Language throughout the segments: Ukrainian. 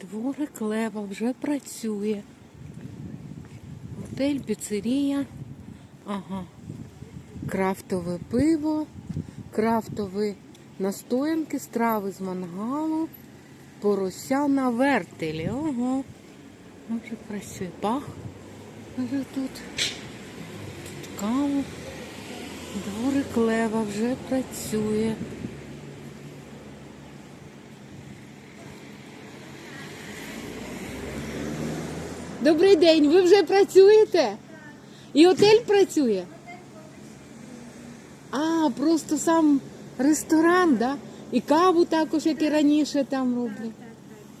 Дворик Лева вже працює. Готель, піцерія. Ага. Крафтове пиво, крафтові настоянки, страви з мангалу, порося на вертелі. Ого. Вже працює пах. Вже тут. Тут каву. Дворик Лева вже працює. Добрий день, ви вже працюєте? І готель працює? А, просто сам ресторан, да? І каву також, як і раніше там роблять.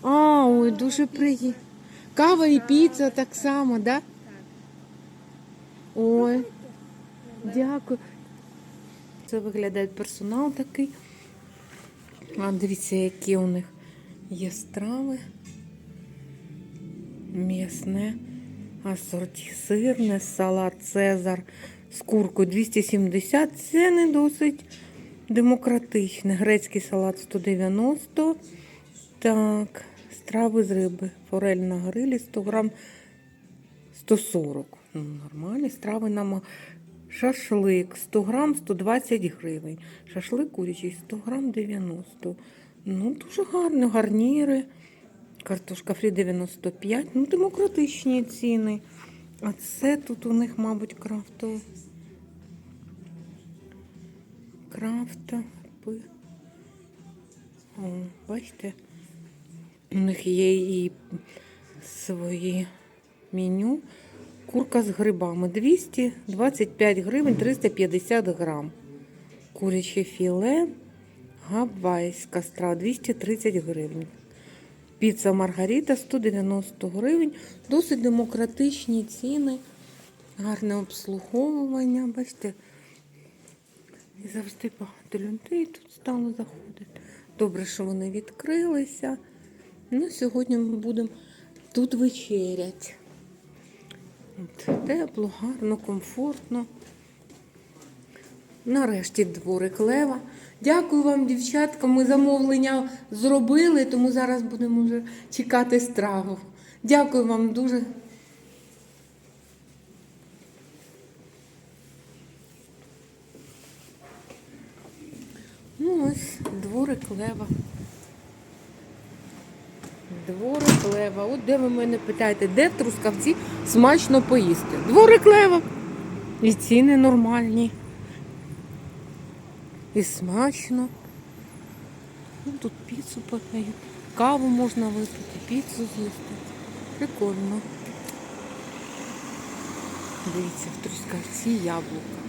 А, ой, дуже приємно. Кава і піца так само, да? Ой, дякую. Це виглядає персонал такий. А дивіться, які у них є страви. М'ясне, асорті сирне, салат Цезар з куркою 270. Це не досить демократичне. Грецький салат 190. Так, страви з риби. Форель на грилі 100 грам 140. Ну, нормальні страви нам. Шашлик 100 грам 120 гривень. Шашлик курячий 100 грам 90. Ну, дуже гарно, гарніри. Картошка фрі 95. Ну, демократичні ціни. А це тут у них, мабуть, крафтове. Крафта. О, бачите? У них є і свої меню. Курка з грибами 225 гривень 350 грам. Куряче філе гавайська страва 230 гривень. Піца Маргарита 190 гривень. Досить демократичні ціни, гарне обслуговування. Бачите, і завжди багато людей тут стало заходити. Добре, що вони відкрилися. Ну, сьогодні ми будемо тут вечеряти. От, тепло, гарно, комфортно. Нарешті дворик лева. Дякую вам, дівчатка. Ми замовлення зробили, тому зараз будемо вже чекати страву. Дякую вам дуже. Ну ось дворик лева. Дворик лева. От де ви мене питаєте, де Трускавці смачно поїсти? Дворик лева. І ціни нормальні. І смачно. Ну, тут піцу подають. Каву можна випити, піцу з'їсти. Прикольно. Дивіться, в Трускавці яблука.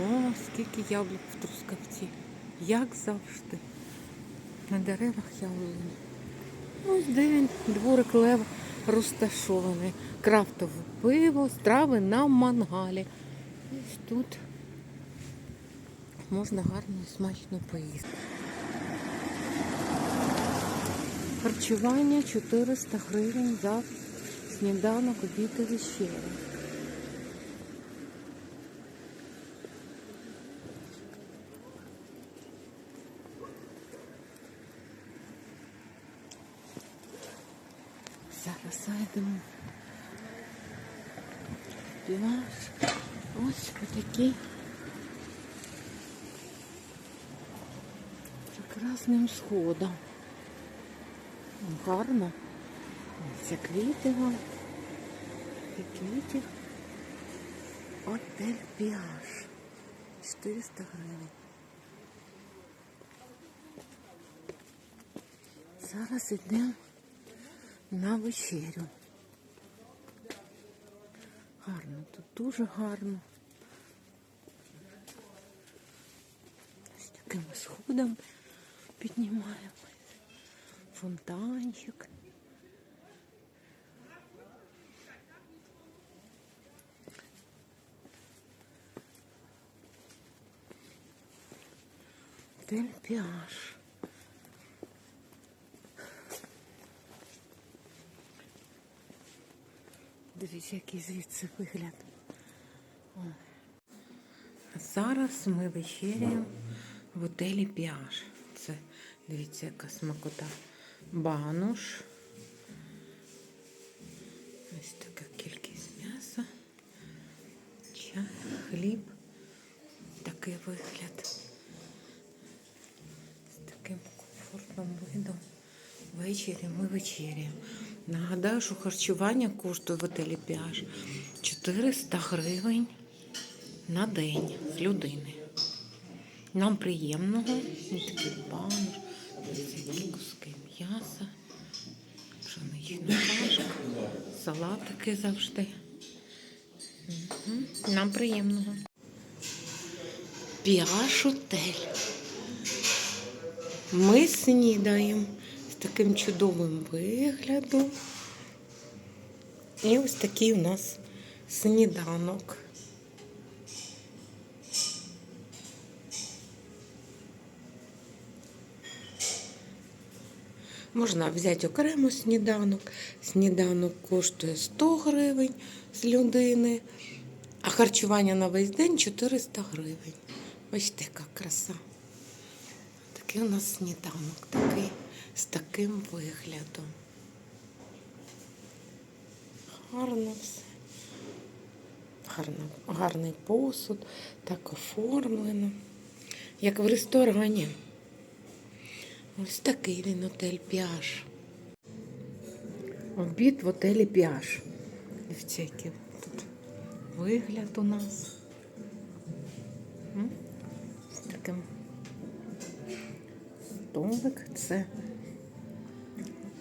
О, скільки яблук в Трускавці. Як завжди. На деревах яблуні. Ось де він, дворик лева розташований. Крафтове пиво, страви на мангалі. Ось тут можна гарно смачно поїсти. Харчування 400 гривень за сніданок, обід і. Зараз зайдемо. Пляж. Ось такий прекрасним сходом. Гарно. Це квіти вам. І квітів. Отель Піаж. 400 гривень. Зараз йдемо на вечерю. Гарно, тут дуже гарно. Ось таким сходом піднімаємось. Фонтанчик. Отель Піаж. Дивіться, який звідси вигляд. О. Зараз ми вечеряємо в готелі Піаж. Це, дивіться, яка смакота бануш. Ось така кількість м'яса, чай, хліб, такий вигляд. З таким комфортним видом. Ввечері ми вечеряємо. Нагадаю, що харчування коштує в отелі піаж 400 гривень на день з людини. Нам приємного, такий банер куски м'яса, пшенична кашка, салатики завжди. Мгм. Нам приємного. Піаш отель. Ми снідаємо з таким чудовим виглядом. І ось такий у нас сніданок. Можна взяти окремо сніданок. Сніданок коштує 100 гривень з людини, а харчування на весь день 400 гривень. Бачите, яка краса. Такий у нас сніданок, такий, з таким виглядом. Гарно все. Гарно, гарний посуд, так оформлено, як в ресторані. Ось такий він отель Піаж. Обід в отелі Піаж. Який тут вигляд у нас. З таким столик. Це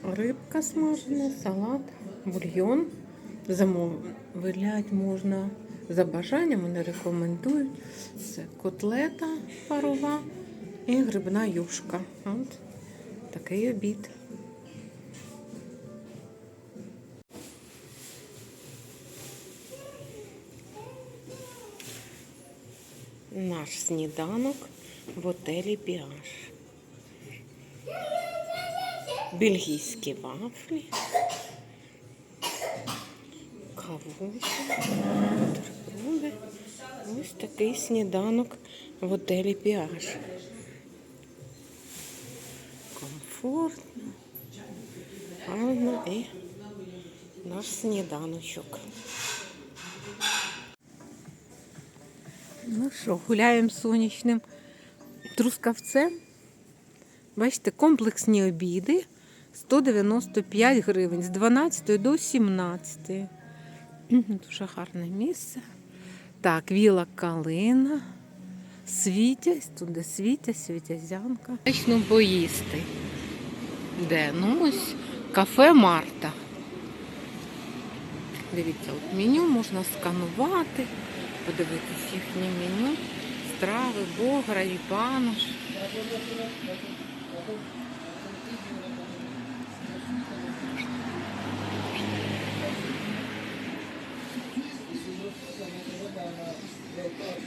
рибка смажена, салат, бульйон. Замовляти можна за бажанням, вони рекомендують. Це котлета парова і грибна юшка. От такий обід. Наш сніданок в отелі Піаж. Бельгійські вафлі. Кавуся, бутерброди. Ось такий сніданок в отелі Піаж. Комфортно, гарно і наш сніданочок. Ну що, гуляємо сонячним трускавцем. Бачите, комплексні обіди 195 гривень з 12 до 17. Дуже гарне місце. Так, віла калина. Світязь, тут де світя, світязянка. Точно поїсти. Де? Ну ось кафе Марта. Дивіться, от меню можна сканувати, подивитись їхнє меню, страви, богра і панош.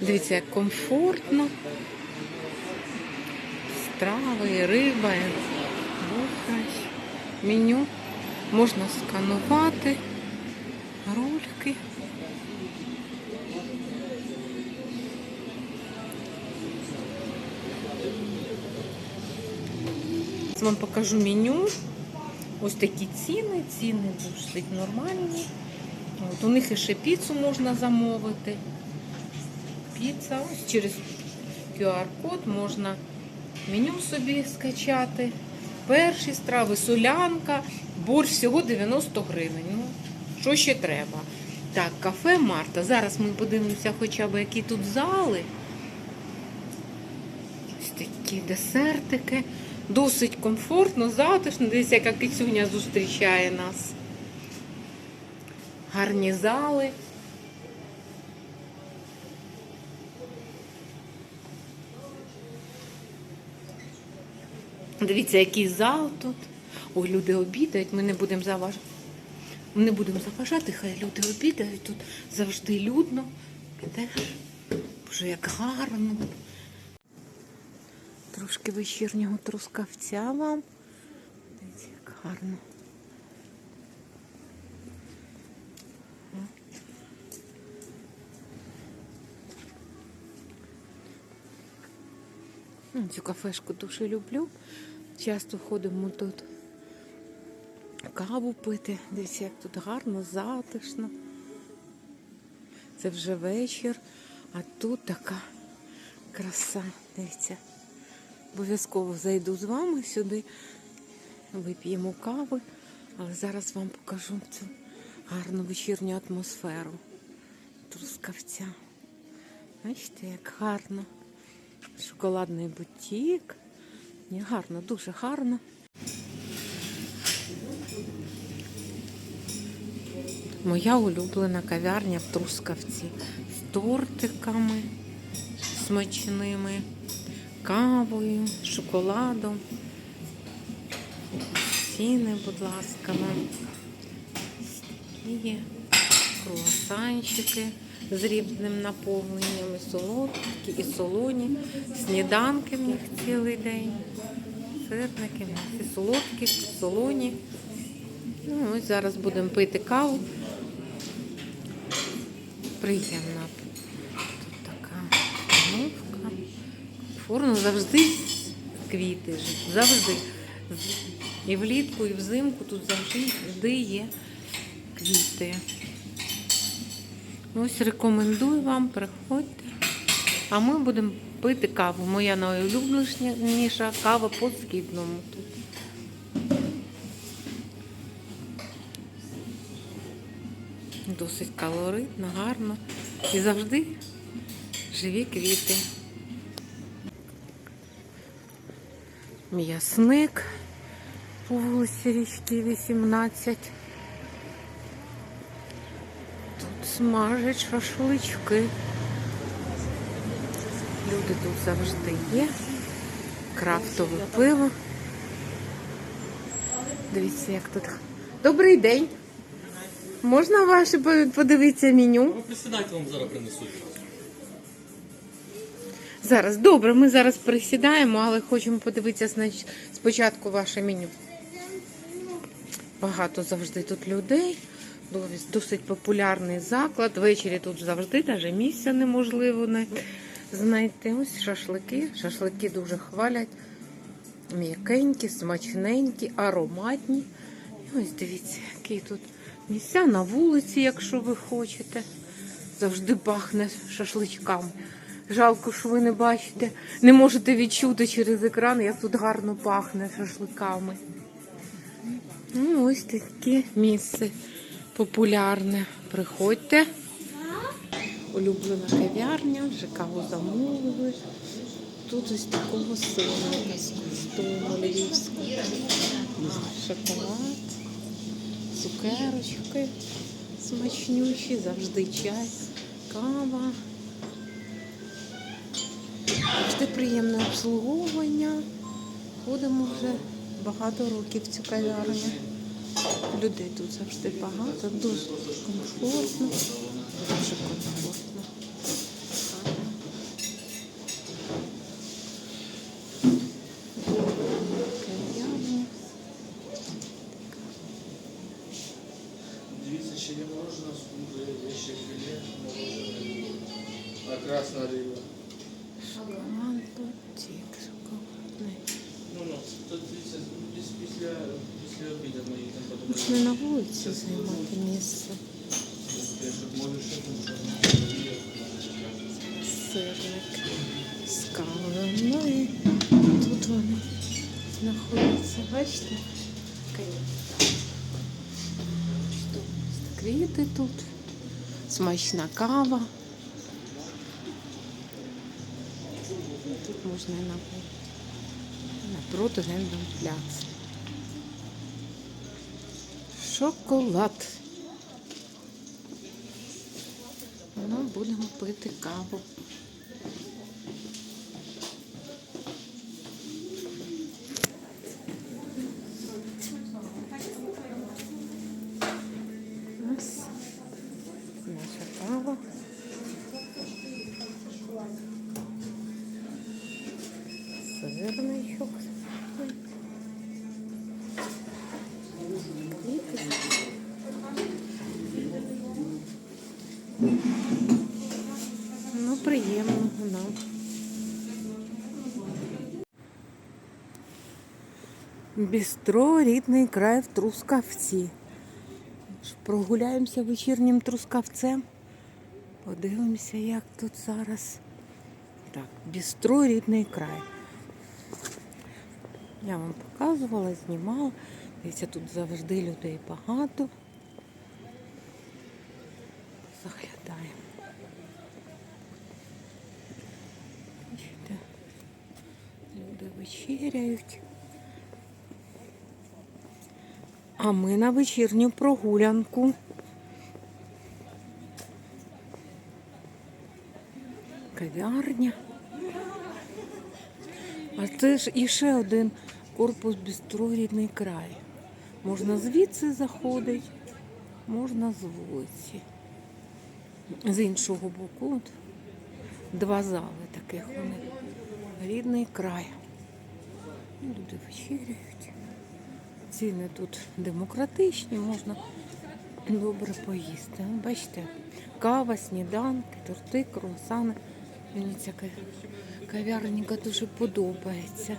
Дивіться, як комфортно. Страви, риба. Меню можна сканувати. Зараз Вам покажу меню. Ось такі ціни. Ціни досить нормальні. От, у них ще піцу можна замовити. Піца. Ось через QR-код можна меню собі скачати. Перші страви, солянка, борщ всього 90 гривень. Ну, що ще треба? Так, кафе Марта. Зараз ми подивимося хоча б які тут зали. Ось такі десертики. Досить комфортно, затишно. Дивіться, яка кицюня зустрічає нас. Гарні зали. Дивіться, який зал тут. Ой, люди обідають, ми не будемо заважати. Ми не будемо заважати, хай люди обідають. Тут завжди людно. Боже, як гарно. Трошки вечірнього трускавця вам. Дивіться, як гарно. Цю кафешку дуже люблю. Часто ходимо тут каву пити. Дивіться, як тут гарно, затишно. Це вже вечір. А тут така краса. Дивіться. Обов'язково зайду з вами сюди, вип'ємо кави, але зараз вам покажу цю гарну вечірню атмосферу Трускавця. Бачите, як гарно. Шоколадний бутік. Ні, гарно, дуже гарно. Моя улюблена кав'ярня в Трускавці з тортиками смачними, кавою, шоколадом. Ціни, будь ласка, вам. Є круасанчики з різним наповненням, і солодкі, і солоні, сніданки в них цілий день. Сирники, і солодкі, і солоні. Ну, ось зараз будемо пити каву. Приємна тут така обстановка. Комфортно завжди квіти завжди. І влітку, і взимку тут завжди є квіти. Ось рекомендую вам, приходьте. А ми будемо пити каву. Моя найулюбленіша кава по східному тут. Досить калоритно, гарно. І завжди живі квіти. М'ясник по вулиці Річки 18. Тут смажать шашлички. Люди тут завжди є. Крафтове пиво. Дивіться, як тут. Добрий день. Можна ваше подивитися меню? Ви присідайте, вам зараз принесуть. Зараз добре, ми зараз присідаємо, але хочемо подивитися знач- спочатку ваше меню. Багато завжди тут людей. Дос- Досить популярний заклад. Ввечері тут завжди навіть місця неможливо не знайти. Ось шашлики. Шашлики дуже хвалять. М'якенькі, смачненькі, ароматні. І ось дивіться, які тут місця на вулиці, якщо ви хочете. Завжди пахне шашличками. Жалко, що ви не бачите, не можете відчути через екран, як тут гарно пахне шашликами. Ну, ось таке місце популярне. Приходьте. Улюблена кав'ярня, вже каву замовили. Тут ось такого сина безкоштовно львівського. Шоколад, цукерочки смачнючі, завжди чай, кава. Завжди приємне обслуговування. Ходимо вже багато років в цю кав'ярню. Людей тут завжди багато, дуже комфортно. Дуже комфортно. Дивіться, ще є мороженое є ще філе а красна риба. Шоколад, бутик, шоколадний. Ну, ну, тут дивіться, після, Можна на вулиці займати місце. Сирник з кавою. Ну і тут вони знаходяться. Бачите? Квіти тут. Смачна кава. Тут можна напроти гендом пляц. Шоколад. Ну, будемо пити каву. Ось наша кава. Сирничок. Квіти. Ну, приємно нам. Бістро рідний край в Трускавці. Прогуляємося вечірнім трускавцем. Подивимося, як тут зараз. Так, бістро рідний край. Я вам показувала, знімала. Дивіться, тут завжди людей багато. Заглядаємо. Бачите, люди вечеряють. А ми на вечірню прогулянку. Кав'ярня. А це ж іще один корпус бістро рідний край. Можна звідси заходити, можна з вулиці. З іншого боку, от два зали таких вони. Рідний край. Люди вечеряють. Ціни тут демократичні, можна добре поїсти. Бачите, кава, сніданки, торти, круасани. Мені ця кав- кав'ярніка дуже подобається.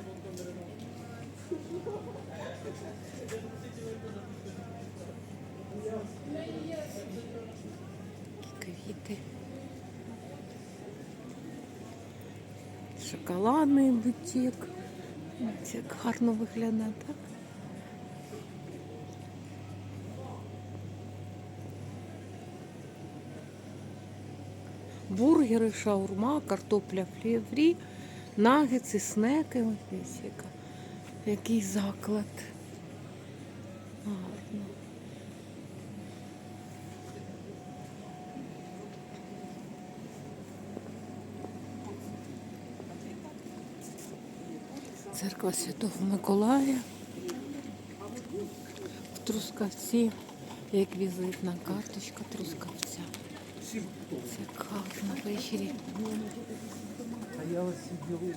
Квіти. Шоколадний бутік. Як гарно виглядає, так? Бургери, шаурма, картопля фрі, нагетси, снеки. Ось яка- який заклад. Гарно. Церква Святого Миколая. В Трускавці, як візитна карточка Трускавця. Це на вечері. А я ось сидів.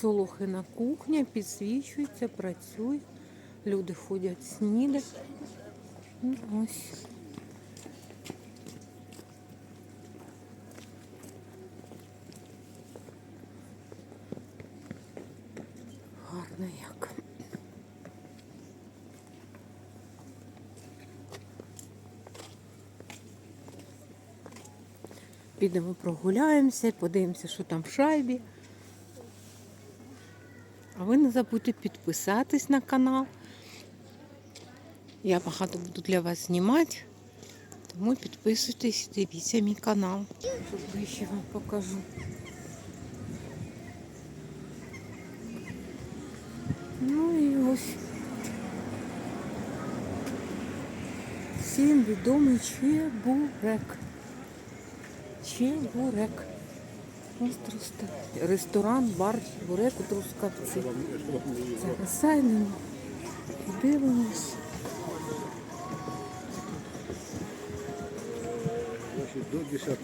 Солохина кухня підсвічується, працює. Люди ходять снідати. Ну, Ось. Гарно як. Підемо прогуляємося, подивимося, що там в шайбі. Ви не забудьте підписатись на канал. Я багато буду для вас знімати. Тому підписуйтесь, дивіться мій канал. Тут ближче вам покажу. Ну і ось. Всім відомий чебурек. Чебурек. Трускавці. Ресторан, бар, чебурек у Трускавці. І дивимось. До 10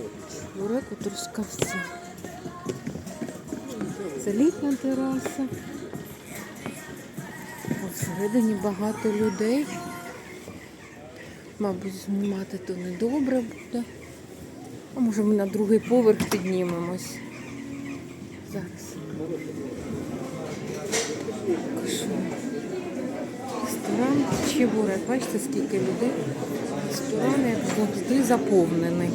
Бурек у Трускавці. Це літня тераса. Всередині багато людей. Мабуть, знімати то недобре буде. А може ми на другий поверх піднімемось. Зараз. Покажу. Ресторан Чебурек. Бачите, скільки людей. Ресторан, як завжди, заповнений.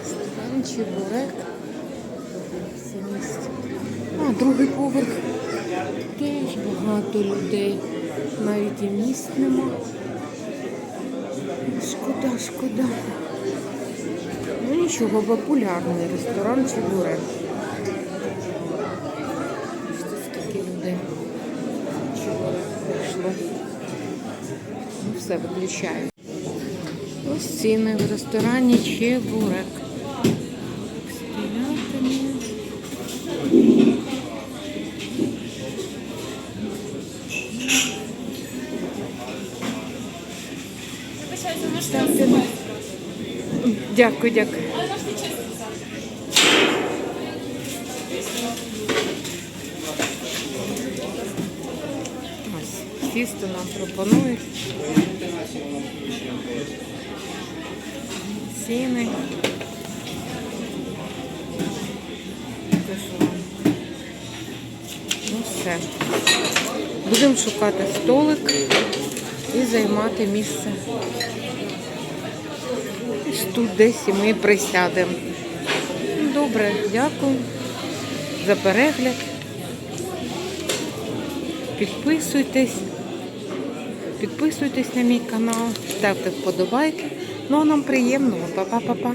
Ресторан Чебурек. А, другий поверх. Теж багато людей. Навіть і місць нема. Шкода, шкода. Ну популярний ресторан Чебурек. Бачите, скільки людей. Прийшло. Ну все, виключаю. Ось ціни в ресторані Чебурек. Дякую, дякую. Тісто нам пропонують. Ціни. Ну все. Будемо шукати столик і займати місце. Ось тут десь і ми присядемо. Добре, дякую за перегляд. Підписуйтесь. Підписуйтесь на мій канал, ставте вподобайки. Ну а нам приємного. Па-па-па-па.